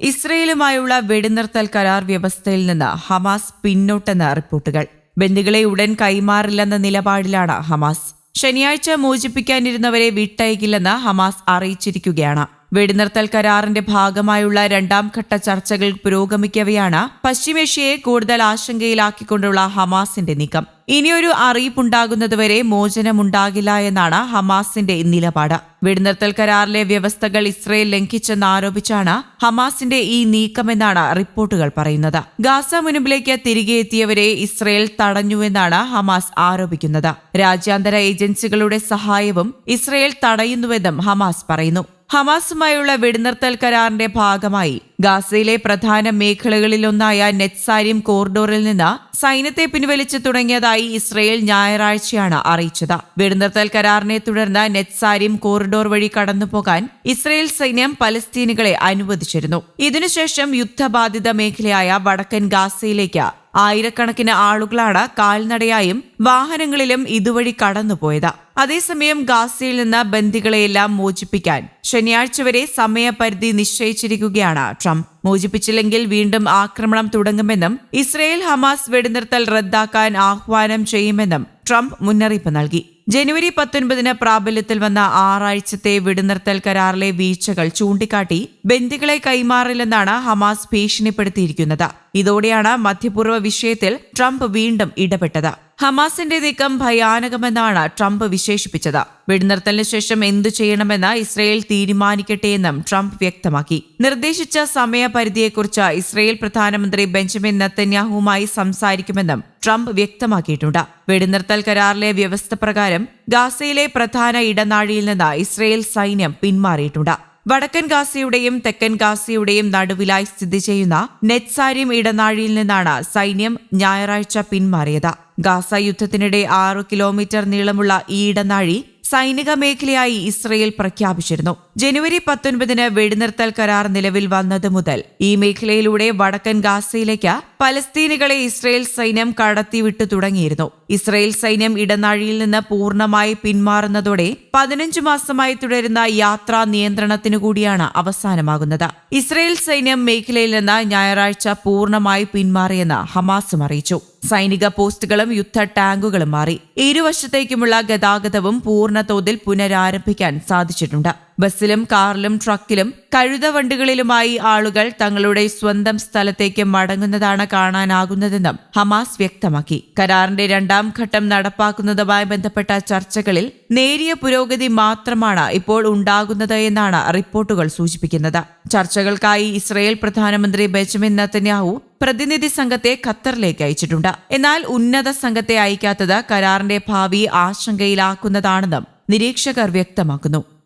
ഇസ്രയേലുമായുള്ള വെടിനിർത്തൽ കരാർ വ്യവസ്ഥയിൽ നിന്ന് ഹമാസ് പിന്നോട്ടെന്ന് റിപ്പോർട്ടുകൾ. ബന്ദികളെ ഉടൻ കൈമാറില്ലെന്ന നിലപാടിലാണ് ഹമാസ്. ശനിയാഴ്ച മോചിപ്പിക്കാനിരുന്നവരെ വിട്ടയക്കില്ലെന്ന് ഹമാസ് അറിയിച്ചിരിക്കുകയാണ്. വെടിനിർത്തൽ കരാറിന്റെ ഭാഗമായുള്ള രണ്ടാം ഘട്ട ചർച്ചകൾ പുരോഗമിക്കവെയാണ് പശ്ചിമേഷ്യയെ കൂടുതൽ ആശങ്കയിലാക്കിക്കൊണ്ടുള്ള ഹമാസിന്റെ നീക്കം. ഇനിയൊരു അറിയിപ്പുണ്ടാകുന്നതുവരെ മോചനമുണ്ടാകില്ല എന്നാണ് ഹമാസിന്റെ നിലപാട്. വെടിനിർത്തൽ കരാറിലെ വ്യവസ്ഥകൾ ഇസ്രയേൽ ലംഘിച്ചെന്നാരോപിച്ചാണ് ഹമാസിന്റെ ഈ നീക്കമെന്നാണ് റിപ്പോർട്ടുകൾ പറയുന്നത്. ഗാസ മുനുമ്പിലേക്ക് തിരികെ എത്തിയവരെ ഇസ്രയേൽ തടഞ്ഞുവെന്നാണ് ഹമാസ് ആരോപിക്കുന്നത്. രാജ്യാന്തര ഏജൻസികളുടെ സഹായവും ഇസ്രയേൽ തടയുന്നുവെന്നും ഹമാസ് പറയുന്നു. ഹമാസുമായുള്ള വെടിനിർത്തൽ കരാറിന്റെ ഭാഗമായി ഗാസയിലെ പ്രധാന മേഖലകളിലൊന്നായ നെറ്റ്സാരിം കോറിഡോറിൽ നിന്ന് സൈന്യത്തെ പിൻവലിച്ചു തുടങ്ങിയതായി ഇസ്രയേൽ ഞായറാഴ്ചയാണ് അറിയിച്ചത്. വെടിനിർത്തൽ കരാറിനെ തുടർന്ന് നെറ്റ്സാരിം കോറിഡോർ വഴി കടന്നുപോകാൻ ഇസ്രയേൽ സൈന്യം പലസ്തീനുകളെ അനുവദിച്ചിരുന്നു. ഇതിനുശേഷം യുദ്ധബാധിത മേഖലയായ വടക്കൻ ഗാസയിലേക്ക് ആയിരക്കണക്കിന് ആളുകളാണ് കാൽനടയായും വാഹനങ്ങളിലും ഇതുവഴി കടന്നുപോയത്. അതേസമയം ഗാസയിൽ നിന്ന് ബന്ദികളെയെല്ലാം മോചിപ്പിക്കാൻ ശനിയാഴ്ച വരെ സമയപരിധി നിശ്ചയിച്ചിരിക്കുകയാണ് ട്രംപ്. മോചിപ്പിച്ചില്ലെങ്കിൽ വീണ്ടും ആക്രമണം തുടങ്ങുമെന്നും ഇസ്രയേൽ ഹമാസ് വെടിനിർത്തൽ റദ്ദാക്കാൻ ആഹ്വാനം ചെയ്യുമെന്നും ട്രംപ് മുന്നറിയിപ്പ് നൽകി. ജനുവരി പത്തൊൻപതിന് പ്രാബല്യത്തിൽ വന്ന ആറാഴ്ചത്തെ വെടിനിർത്തൽ കരാറിലെ വീഴ്ചകൾ ചൂണ്ടിക്കാട്ടി ബന്ദികളെ കൈമാറില്ലെന്നാണ് ഹമാസ് ഭീഷണിപ്പെടുത്തിയിരിക്കുന്നത്. ഇതോടെയാണ് മധ്യപൂർവ വിഷയത്തിൽ ട്രംപ് വീണ്ടും ഇടപെട്ടത്. ഹമാസിന്റെ നീക്കം ഭയാനകമെന്നാണ് ട്രംപ് വിശേഷിപ്പിച്ചത്. വെടിനിർത്തലിന് ശേഷം എന്തു ചെയ്യണമെന്ന് ഇസ്രയേൽ തീരുമാനിക്കട്ടെ എന്നും ട്രംപ് വ്യക്തമാക്കി. നിർദ്ദേശിച്ച സമയപരിധിയെക്കുറിച്ച് ഇസ്രയേൽ പ്രധാനമന്ത്രി ബെഞ്ചമിൻ നത്തന്യാഹുവുമായി സംസാരിക്കുമെന്നും ട്രംപ് വ്യക്തമാക്കിയിട്ടുണ്ട്. വെടിനിർത്തൽ കരാറിലെ വ്യവസ്ഥ പ്രകാരം ഗാസയിലെ പ്രധാന ഇടനാഴിയിൽ നിന്ന് ഇസ്രയേൽ സൈന്യം പിന്മാറിയിട്ടുണ്ട്. വടക്കൻ ഗാസയുടെയും തെക്കൻ ഗാസയുടെയും നടുവിലായി സ്ഥിതി ചെയ്യുന്ന നെറ്റ്സാരിയം ഇടനാഴിയിൽ നിന്നാണ് സൈന്യം ഞായറാഴ്ച പിന്മാറിയത്. ഗാസ യുദ്ധത്തിനിടെ ആറു കിലോമീറ്റർ നീളമുള്ള ഈ ഇടനാഴി സൈനിക മേഖലയായി ഇസ്രയേൽ പ്രഖ്യാപിച്ചിരുന്നു. ജനുവരി പത്തൊൻപതിന് വെടിനിർത്തൽ കരാർ നിലവിൽ വന്നത് മുതൽ ഈ മേഖലയിലൂടെ വടക്കൻ ഗാസയിലേക്ക് പലസ്തീനികളെ ഇസ്രയേൽ സൈന്യം കടത്തിവിട്ടു തുടങ്ങിയിരുന്നു. ഇസ്രയേൽ സൈന്യം ഇടനാഴിയിൽ നിന്ന് പൂർണമായി പിന്മാറുന്നതോടെ പതിനഞ്ചു മാസമായി തുടരുന്ന യാത്രാ നിയന്ത്രണത്തിനു കൂടിയാണ് അവസാനമാകുന്നത്. ഇസ്രയേൽ സൈന്യം മേഖലയിൽ നിന്ന് ഞായറാഴ്ച പൂർണമായി പിന്മാറിയെന്ന് ഹമാസും അറിയിച്ചു. സൈനിക പോസ്റ്റുകളും യുദ്ധ ടാങ്കുകളും മാറി. ഇരുവശത്തേക്കുമുള്ള ഗതാഗതവും പൂർണതോതിൽ പുനരാരംഭിക്കാൻ സാധിച്ചിട്ടുണ്ട്. ബസ്സിലും കാറിലും ട്രക്കിലും കഴുതവണ്ടികളിലുമായി ആളുകൾ തങ്ങളുടെ സ്വന്തം സ്ഥലത്തേക്ക് മടങ്ങുന്നതാണ് കാണാനാകുന്നതെന്നും ഹമാസ് വ്യക്തമാക്കി. കരാറിന്റെ രണ്ടാം ഘട്ടം നടപ്പാക്കുന്നതുമായി ബന്ധപ്പെട്ട ചർച്ചകളിൽ നേരിയ പുരോഗതി മാത്രമാണ് ഇപ്പോൾ ഉണ്ടാകുന്നത് എന്നാണ് റിപ്പോർട്ടുകൾ സൂചിപ്പിക്കുന്നത്. ചർച്ചകൾക്കായി ഇസ്രയേൽ പ്രധാനമന്ത്രി ബെഞ്ചമിൻ നത്തന്യാഹു പ്രതിനിധി സംഘത്തെ ഖത്തറിലേക്ക് അയച്ചിട്ടുണ്ട്. എന്നാൽ ഉന്നത സംഘത്തെ അയക്കാത്തത് കരാറിന്റെ ഭാവി ആശങ്കയിലാക്കുന്നതാണെന്നും നിരീക്ഷകർ വ്യക്തമാക്കുന്നു.